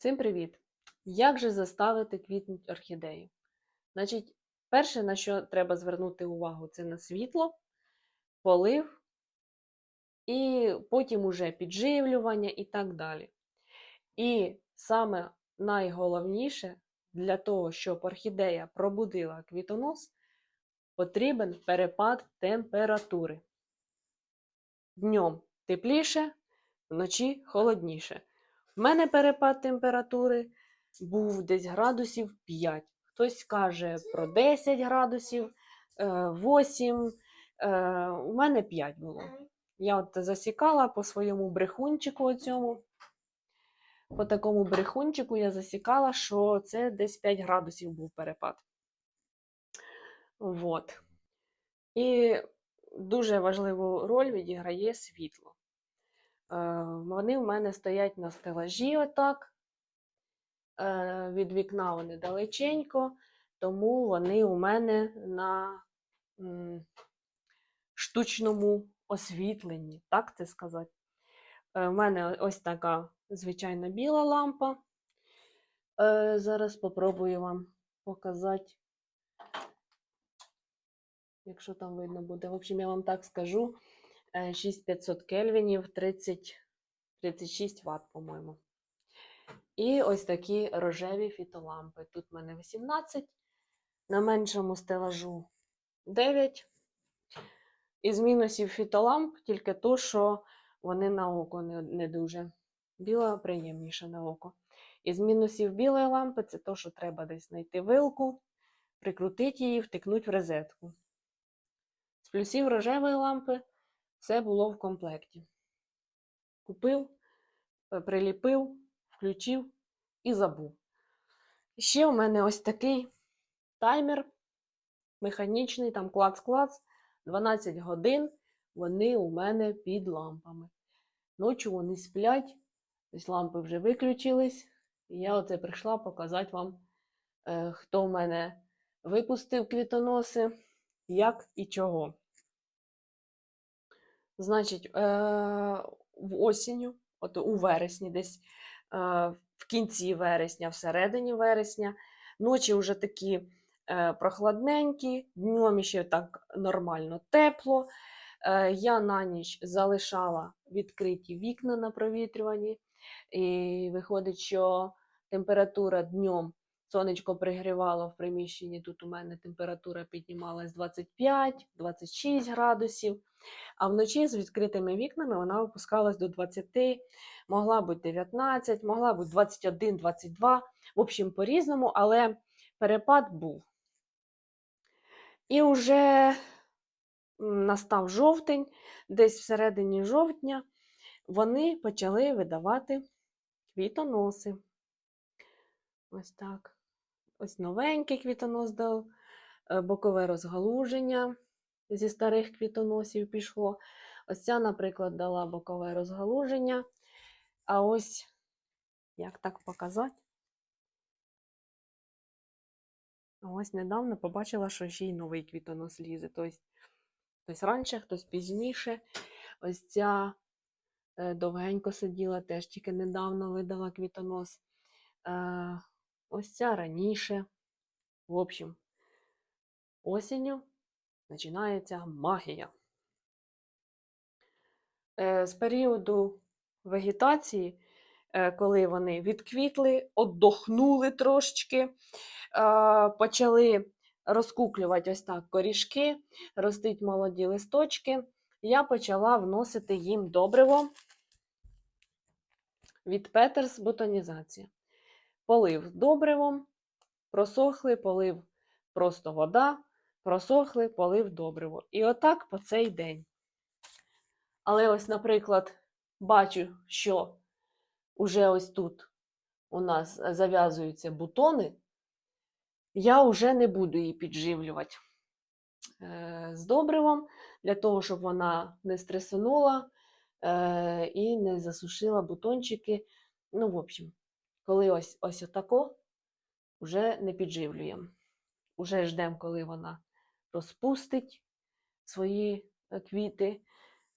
Всім привіт! Як же заставити квітнути орхідею? Значить, перше, на що треба звернути увагу, це на світло, полив, і потім уже підживлювання і так далі. І саме найголовніше для того, щоб орхідея пробудила квітонос, потрібен перепад температури. Днем тепліше, вночі холодніше. У мене перепад температури був десь градусів 5. Хтось каже про 10 градусів, е, 8. Е, У мене 5 було. Я от засікала по своєму брехунчику оцьому. По такому брехунчику я засікала, що це десь 5 градусів був перепад. Вот. І дуже важливу роль відіграє світло. Е, Вони в мене стоять на стелажі отак. Е, Від вікна вони далеченько, тому вони у мене на штучному освітленні, так це сказати. Е, У мене ось така звичайна біла лампа. Е, Зараз спробую вам показати, якщо там видно буде. В общем, я вам так скажу. Е, 6500 кельвінів, 30, 36 Вт, по-моєму. І ось такі рожеві фітолампи. Тут в мене 18, на меншому стелажу 9. Із мінусів фітоламп тільки то, що вони на око не, не дуже. Біла приємніша на око. Із мінусів білої лампи це то, що треба десь знайти вилку, прикрутити її, втикнути в розетку. З плюсів рожевої лампи все було в комплекті. Купив, е, приліпив, включив і забув. Ще у мене ось такий таймер механічний, там клац-клац, 12 годин вони у мене під лампами. Ночі вони сплять, ось лампи вже виключились. І я оце прийшла показати вам, е, хто в мене випустив квітоноси, як і чого. Значить, е, в осінню, от у вересні, десь е, в кінці вересня, всередині вересня, ночі вже такі е, прохладненькі, днем ще так нормально тепло. Я на ніч залишала відкриті вікна на провітрюванні, і виходить, що температура днем сонечко пригрівало в приміщенні. Тут у мене температура піднімалась 25-26 градусів. А вночі з відкритими вікнами вона опускалась до 20, могла бути 19, могла бути 21, 22. В общем, по-різному, але перепад був. І вже настав жовтень, десь всередині жовтня вони почали видавати квітоноси. Ось так. Ось новенький квітонос дав, е, бокове розгалуження зі старих квітоносів пішло. Ось ця, наприклад, дала бокове розгалуження. А ось, як так показати? Ось недавно побачила, що ще й новий квітонос лізе. Тобто, хтось раніше, хтось пізніше. Ось ця е, довгенько сиділа, теж тільки недавно видала квітонос. Ось ця раніше. В общем, осінню починається магія. Е, З періоду вегетації, е, коли вони відквітли, отдохнули трошечки, почали розкуклювати ось так корішки, ростуть молоді листочки, я почала вносити їм добриво від Петерс Ботанізація. Полив добривом, просохли, полив просто вода, просохли, полив добриво. І отак по цей день. Але ось, наприклад, бачу, що уже ось тут у нас зав'язуються бутони, я вже не буду її підживлювати е, з добривом, для того, щоб вона не стресанула е, і не засушила бутончики. Ну, в общем, коли ось ось отако, вже не підживлюємо. Уже ждемо, коли вона розпустить свої е, квіти,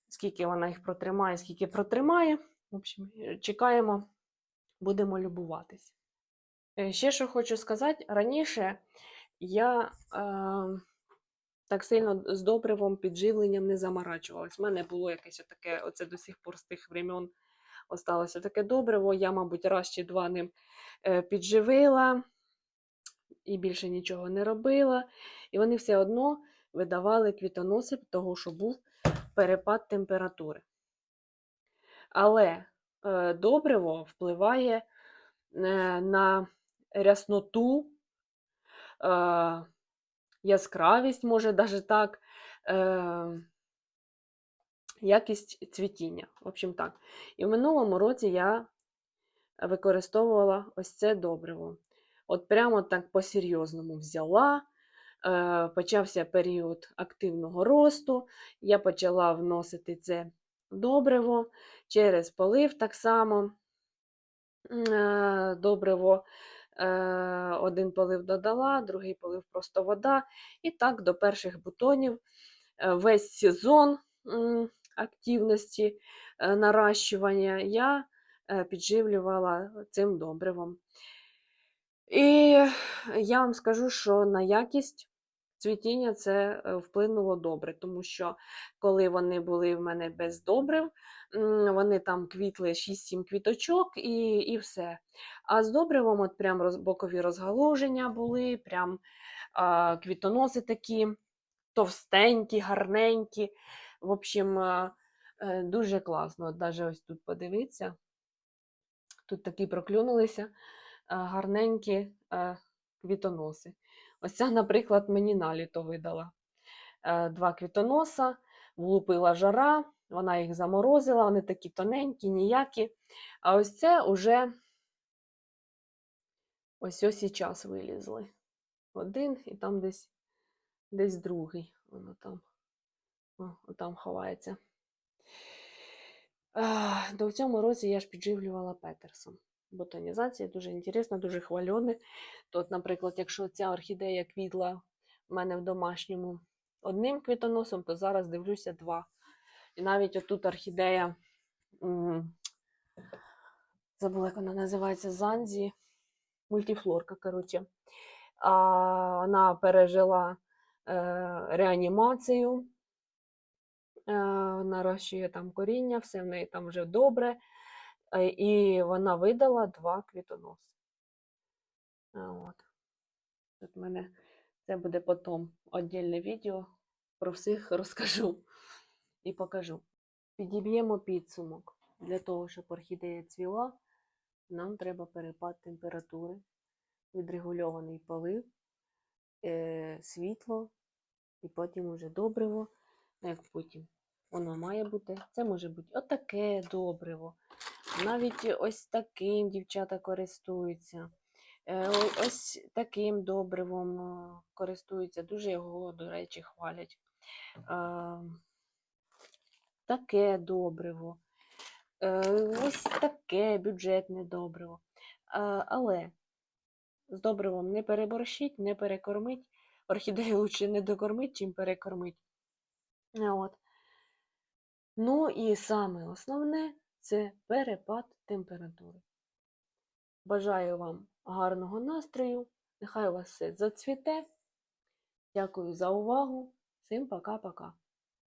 скільки вона їх протримає, скільки протримає. В общем, чекаємо будемо любуватись. Е, Ще що хочу сказати, раніше я е, так сильно з добривом, підживленням не заморачувалась. У мене було якесь таке, оце до сих пор з тих времен осталося таке добриво. Я, мабуть, раз чи два ним е, підживила і більше нічого не робила. І вони все одно видавали квітоноси, того, що був перепад температури. Але е, добриво впливає е, на рясноту, яскравість, може навіть так, якість цвітіння. В общем так. І в минулому році я використовувала ось це добриво. От прямо так по-серйозному взяла. е, Почався період активного росту. Я почала вносити це добриво через полив так само. Е, Добриво е, один полив додала, другий полив просто вода. І так до перших бутонів весь сезон активності е, наращування я е, підживлювала цим добривом. І я вам скажу, що на якість цвітіння це е, вплинуло добре, тому що коли вони були в мене без добрив, вони там квітли 6-7 квіточок і, і все. А з добривом от прям бокові розгалуження були, прям а, квітоноси такі товстенькі, гарненькі. В общем, е, дуже класно. От навіть ось тут подивіться. Тут такі проклюнулися е, гарненькі е, квітоноси. Ось ця, наприклад, мені наліто видала. Е, Два квітоноса, влупила жара, вона їх заморозила, вони такі тоненькі, ніякі. А ось це уже ось ось і час вилізли. Один і там десь, десь другий. Воно там, о, там ховається. До в цьому році я ж підживлювала Петерсом. Ботанізація дуже інтересна, дуже хвальоне. То, от, наприклад, якщо ця орхідея квітла в мене в домашньому одним квітоносом, то зараз дивлюся два. І навіть отут орхідея, забула, як вона називається, Занзі, мультифлорка, коротше. А, вона пережила е, реанімацію, нарощує там коріння, все в неї там вже добре. Е, І вона видала два квітоноси. От. Тут мене це буде потім віддільне відео. Про всіх розкажу і покажу. Підіб'ємо підсумок. Для того, щоб орхідея цвіла, нам треба перепад температури, відрегульований полив, е, світло, і потім уже добриво. Ну, як потім воно має бути. Це може бути отаке добриво. Навіть ось таким дівчата користуються. Е, Ось таким добривом е, користуються. Дуже його, до речі, хвалять. Е, Таке добриво. Ось таке бюджетне добриво. Але з добривом не переборщить, не перекормить. Орхідею лучше не докормить, чим перекормить. Е, От. Ну і саме основне це перепад температури. Бажаю вам гарного настрою. Нехай у вас все зацвіте. Дякую за увагу. Всім пока-пока.